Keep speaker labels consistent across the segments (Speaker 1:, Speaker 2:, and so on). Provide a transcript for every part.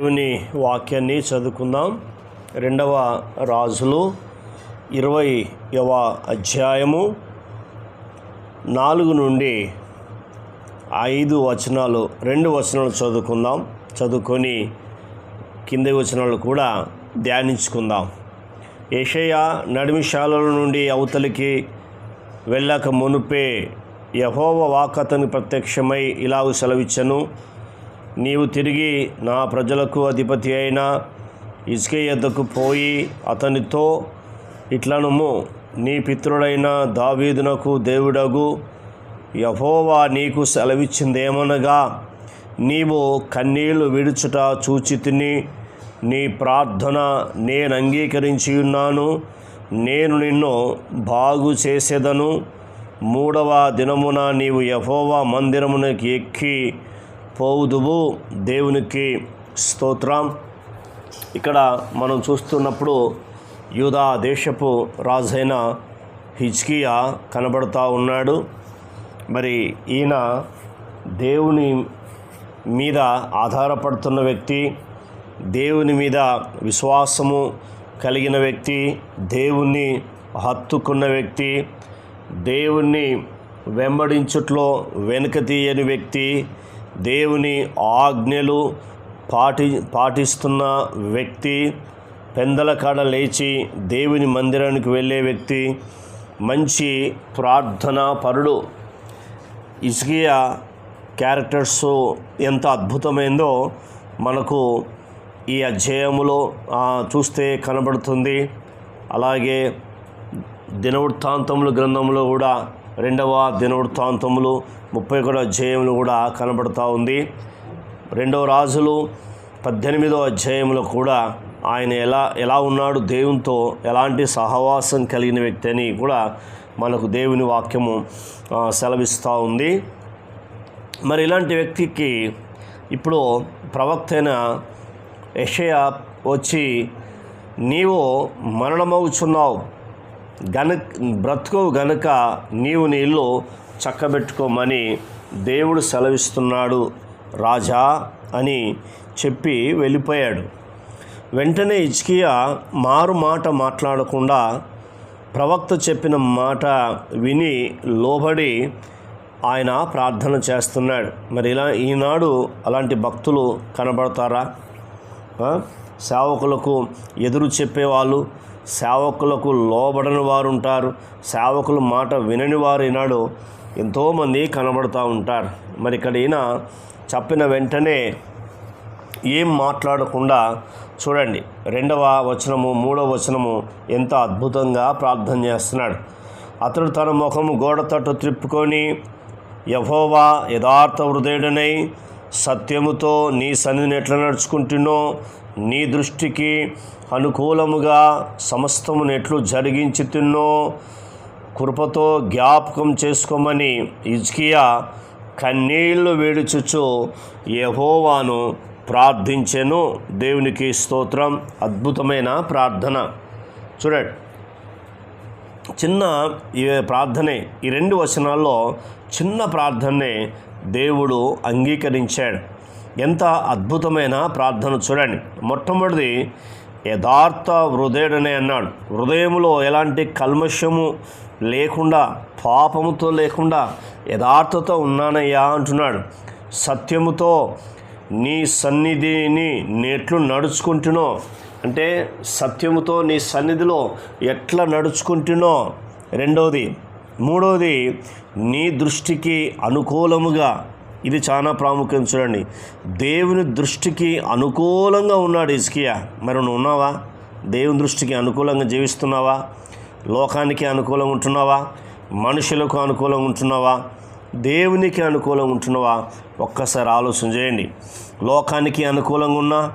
Speaker 1: దేవుని వాక్యాన్ని చదువుకుందాం. రెండవ రాజులు ఇరవైవ అధ్యాయము నాలుగు నుండి ఐదు వచనాలు రెండు వచనాలు చదువుకుందాం. చదువుకొని కింది వచనాలు కూడా ధ్యానించుకుందాం. ఏషయ నడిమిశాలల నుండి అవతలికి వెళ్ళక మునుపే యహోవ వాకతను ప్రత్యక్షమై ఇలాగ సెలవిచ్చను. నీవు తిరిగి నా ప్రజలకు అధిపతి అయిన ఇసుక ఎద్దకు పోయి అతనితో ఇట్లనుము నీ పితృడైన దావీదునకు దేవుడగు యహోవా నీకు సెలవిచ్చిందేమనగా నీవు కన్నీళ్ళు విడుచుట చూచి తిని నీ ప్రార్థన నేను అంగీకరించి ఉన్నాను నేను నిన్ను బాగు చేసేదను. మూడవ దినమున నీవు యహోవా మందిరమునకి ఎక్కి పోవుదువు దేవునికి స్తోత్రం. ఇక్కడ మనం చూస్తున్నప్పుడు యూదా దేశపు రాజైన హిజ్కియా కనబడుతూ ఉన్నాడు. మరి ఈయన దేవుని మీద ఆధారపడుతున్న వ్యక్తి దేవుని మీద విశ్వాసము కలిగిన వ్యక్తి దేవుణ్ణి హత్తుకున్న వ్యక్తి దేవుణ్ణి వెంబడించుట్లో వెనుక తీయని వ్యక్తి దేవుని ఆజ్ఞలు పాటి పాటిస్తున్న వ్యక్తి పెందల కాడ లేచి దేవుని మందిరానికి వెళ్ళే వ్యక్తి మంచి ప్రార్థనా పరుడు. ఇసుకీయ క్యారెక్టర్స్ ఎంత అద్భుతమైందో మనకు ఈ అధ్యాయములో చూస్తే కనబడుతుంది. అలాగే దినవృత్తాంతముల గ్రంథంలో కూడా రెండవ దినవృత్తాంతములు ముప్పై ఒకటో అధ్యాయంలో కూడా కనబడుతూ ఉంది. రెండవ రాజులు పద్దెనిమిదో అధ్యాయంలో కూడా ఆయన ఎలా ఎలా ఉన్నాడు దేవునితో ఎలాంటి సహవాసం కలిగిన వ్యక్తి అని కూడా మనకు దేవుని వాక్యము సెలవిస్తూ ఉంది. మరి ఇలాంటి వ్యక్తికి ఇప్పుడు ప్రవక్త అయిన యషయ వచ్చి నీవు మరణమవుచున్నావు గన బ్రతుకు గనుక నీవు నీ ఇల్లు చక్కబెట్టుకోమని దేవుడు సెలవిస్తున్నాడు రాజా అని చెప్పి వెళ్ళిపోయాడు. వెంటనే ఇజ్కియా మారు మాట మాట్లాడకుండా ప్రవక్త చెప్పిన మాట విని లోబడి ఆయన ప్రార్థన చేస్తున్నాడు. మరి ఇలా ఈనాడు అలాంటి భక్తులు కనబడతారా? సేవకులకు ఎదురు చెప్పేవాళ్ళు సేవకులకు లోబడని వారు ఉంటారు సేవకుల మాట వినని వారు ఈనాడు ఎంతోమంది కనబడుతూ ఉంటారు. మరి ఇక్కడ ఈయన చెప్పిన వెంటనే ఏం మాట్లాడకుండా చూడండి రెండవ వచనము మూడవ వచనము ఎంత అద్భుతంగా ప్రార్థన చేస్తున్నాడు. అతడు తన ముఖము గోడ తట్టు త్రిప్పుకొని యహోవా యథార్థ హృదయుడనై సత్యముతో నీ సన్నిధిని ఎట్లా నడుచుకుంటున్నో నీ దృష్టికి అనుకూలముగా సమస్తమును ఎట్లు జరిగించి తిన్నో కృపతో జ్ఞాపకం చేసుకోమని ఇజ్కియా కన్నీళ్ళు వేడుచుచు యహోవాను ప్రార్థించెను. దేవునికి స్తోత్రం. అద్భుతమైన ప్రార్థన. చూడండి. చిన్న ఈ ప్రార్థనే ఈ రెండు వచనాల్లో చిన్న ప్రార్థనే దేవుడు అంగీకరించాడు. ఎంత అద్భుతమైన ప్రార్థన చూడండి. మొట్టమొదటిది యథార్థ హృదయుడనే అన్నాడు. హృదయంలో ఎలాంటి కల్మషము లేకుండా పాపముతో లేకుండా యథార్థతో ఉన్నానయ్యా అంటున్నాడు. సత్యముతో నీ సన్నిధిని నెట్లు నడుచుకుంటునో అంటే సత్యముతో నీ సన్నిధిలో ఎట్లా నడుచుకుంటునో రెండవది మూడవది నీ దృష్టికి అనుకూలముగా ఇది చాలా ప్రాముఖ్యం చూడండి. దేవుని దృష్టికి అనుకూలంగా ఉన్నాడు ఇస్కియా మరి నువ్వు ఉన్నావా? దేవుని దృష్టికి అనుకూలంగా జీవిస్తున్నావా? లోకానికి అనుకూలంగా ఉంటున్నావా? మనుషులకు అనుకూలంగా ఉంటున్నావా? దేవునికి అనుకూలంగా ఉంటున్నావా? ఒక్కసారి ఆలోచన చేయండి. లోకానికి అనుకూలంగా ఉన్నా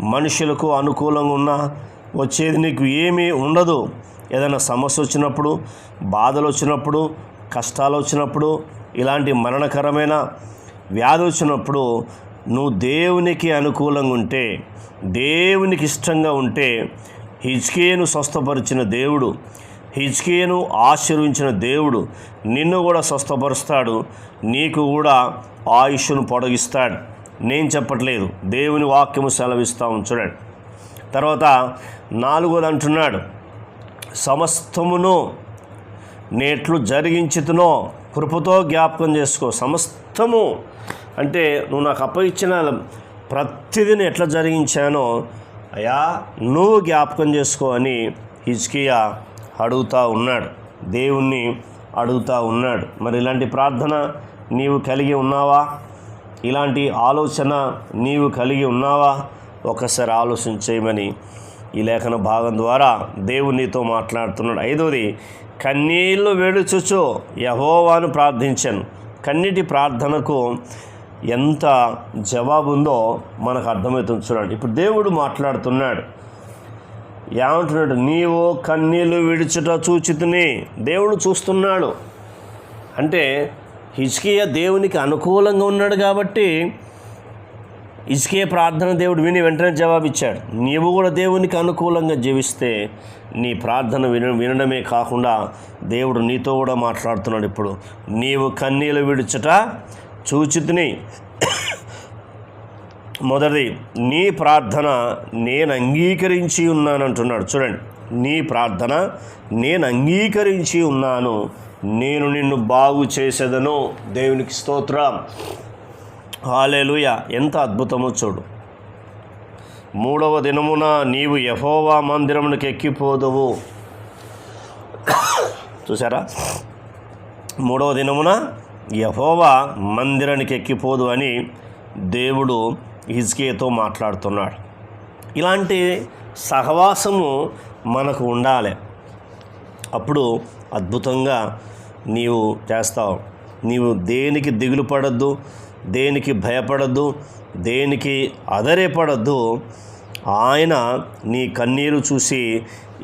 Speaker 1: మనుషులకు అనుకూలంగా ఉన్నా వచ్చేది నీకు ఏమీ ఉండదు. ఏదైనా సమస్య వచ్చినప్పుడు బాధలు వచ్చినప్పుడు కష్టాలు వచ్చినప్పుడు ఇలాంటి మరణకరమైన వ్యాధి వచ్చినప్పుడు నువ్వు దేవునికి అనుకూలంగా ఉంటే దేవునికి ఇష్టంగా ఉంటే హిజ్కియను స్వస్థపరిచిన దేవుడు హిజ్కియను ఆశీర్వించిన దేవుడు నిన్ను కూడా స్వస్థపరుస్తాడు నీకు కూడా ఆయుష్ను పొడగిస్తాడు. నేను చెప్పట్లేదు దేవుని వాక్యము సెలవిస్తూ ఉంచున్నాడు తర్వాత నాలుగోది అంటున్నాడు సమస్తమును నేట్లు జరిగించుతునో కృపతో జ్ఞాపకం చేసుకో. సమస్తము అంటే నువ్వు నాకు అప్పగించిన ప్రతిదిని ఎట్లా జరిగించానో అయా నువ్వు జ్ఞాపకం చేసుకో అని హిజ్కియా అడుగుతా ఉన్నాడు. దేవుణ్ణి అడుగుతా ఉన్నాడు. మరి ఇలాంటి ప్రార్థన నీవు కలిగి ఉన్నావా? ఇలాంటి ఆలోచన నీవు కలిగి ఉన్నావా? ఒకసారి ఆలోచన చేయమని ఈ లేఖన భాగం ద్వారా దేవుడు నీతో మాట్లాడుతున్నాడు. ఐదవది కన్నీళ్ళు వేడుచుచు యహోవాను ప్రార్థించాను. కన్నీటి ప్రార్థనకు ఎంత జవాబు ఉందో మనకు అర్థమవుతుంది చూడండి. ఇప్పుడు దేవుడు మాట్లాడుతున్నాడు. ఏమంటున్నాడు? నీవు కన్నీళ్ళు విడిచుట చూచితిని. దేవుడు చూస్తున్నాడు. అంటే హిజ్కియా దేవునికి అనుకూలంగా ఉన్నాడు కాబట్టి ఇసుకే ప్రార్థన దేవుడు విని వెంటనే జవాబిచ్చాడు. నీవు కూడా దేవునికి అనుకూలంగా జీవిస్తే నీ ప్రార్థన విన వినడమే కాకుండా దేవుడు నీతో కూడా మాట్లాడుతున్నాడు ఇప్పుడు. నీవు కన్నీలు విడుచుట చూచితిని. మొదటిది నీ ప్రార్థన నేను అంగీకరించి ఉన్నానంటున్నాడు. చూడండి నీ ప్రార్థన నేను అంగీకరించి ఉన్నాను. నేను నిన్ను బాగు చేసేదను. దేవునికి స్తోత్రం. హాలేలుయ. ఎంత అద్భుతమో చూడు. మూడవ దినమున నీవు యహోవా మందిరమునికి ఎక్కిపోదువు. చూసారా మూడవ దినమున యహోవా మందిరానికి ఎక్కిపోదు అని దేవుడు హిజ్కేతో మాట్లాడుతున్నాడు. ఇలాంటి సహవాసము మనకు ఉండాలి. అప్పుడు అద్భుతంగా నీవు చేస్తావు. నీవు దేనికి దిగులు పడద్దు? దేనికి భయపడద్దు దేనికి అదరేపడద్దు ఆయన నీ కన్నీరు చూసి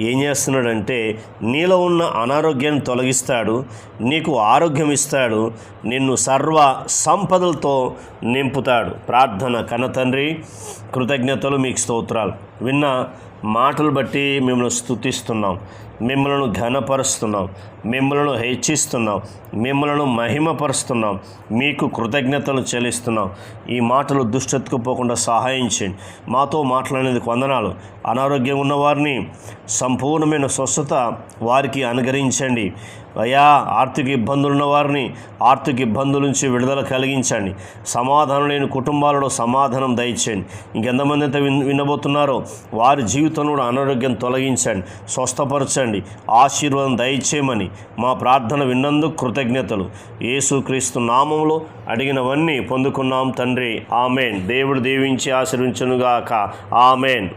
Speaker 1: ఏం చేస్తున్నాడంటే నీలో ఉన్న అనారోగ్యాన్ని తొలగిస్తాడు నీకు ఆరోగ్యం ఇస్తాడు నిన్ను సర్వ సంపదలతో నింపుతాడు. ప్రార్థన కనతండ్రి కృతజ్ఞతలు మీకు స్తోత్రాలు. విన్న మాటలు బట్టి మిమ్మల్ని స్థుతిస్తున్నాం మిమ్మల్ని ఘనపరుస్తున్నాం. మిమ్మల్ని హెచ్చిస్తున్నాం. మిమ్మల్ని మహిమపరుస్తున్నాం. మీకు కృతజ్ఞతలు చెల్లిస్తున్నాం. ఈ మాటలు దుష్టతకు పోకుండా సహాయం చేయండి. మాతో మాట్లాడేందుకు వందనాలు. అనారోగ్యం ఉన్నవారిని సంపూర్ణమైన స్వస్థత వారికి అనుగరించండి అయా ఆర్థిక ఇబ్బందులు ఉన్న వారిని ఆర్థిక ఇబ్బందుల నుంచి విడుదల కలిగించండి. సమాధానం లేని కుటుంబాలలో సమాధానం దయచేయండి. ఇంకెంతమంది అయితే విన్ వినబోతున్నారో వారి జీవితంలో కూడా అనారోగ్యం తొలగించండి. స్వస్థపరచండి. ఆశీర్వాదం దయచేయమని మా ప్రార్థన విన్నందుకు కృతజ్ఞతలు. యేసుక్రీస్తు నామంలో అడిగినవన్నీ పొందుకున్నాం తండ్రి. ఆమెన్. దేవుడు దీవించి ఆశీర్వించునుగాక. ఆమెన్.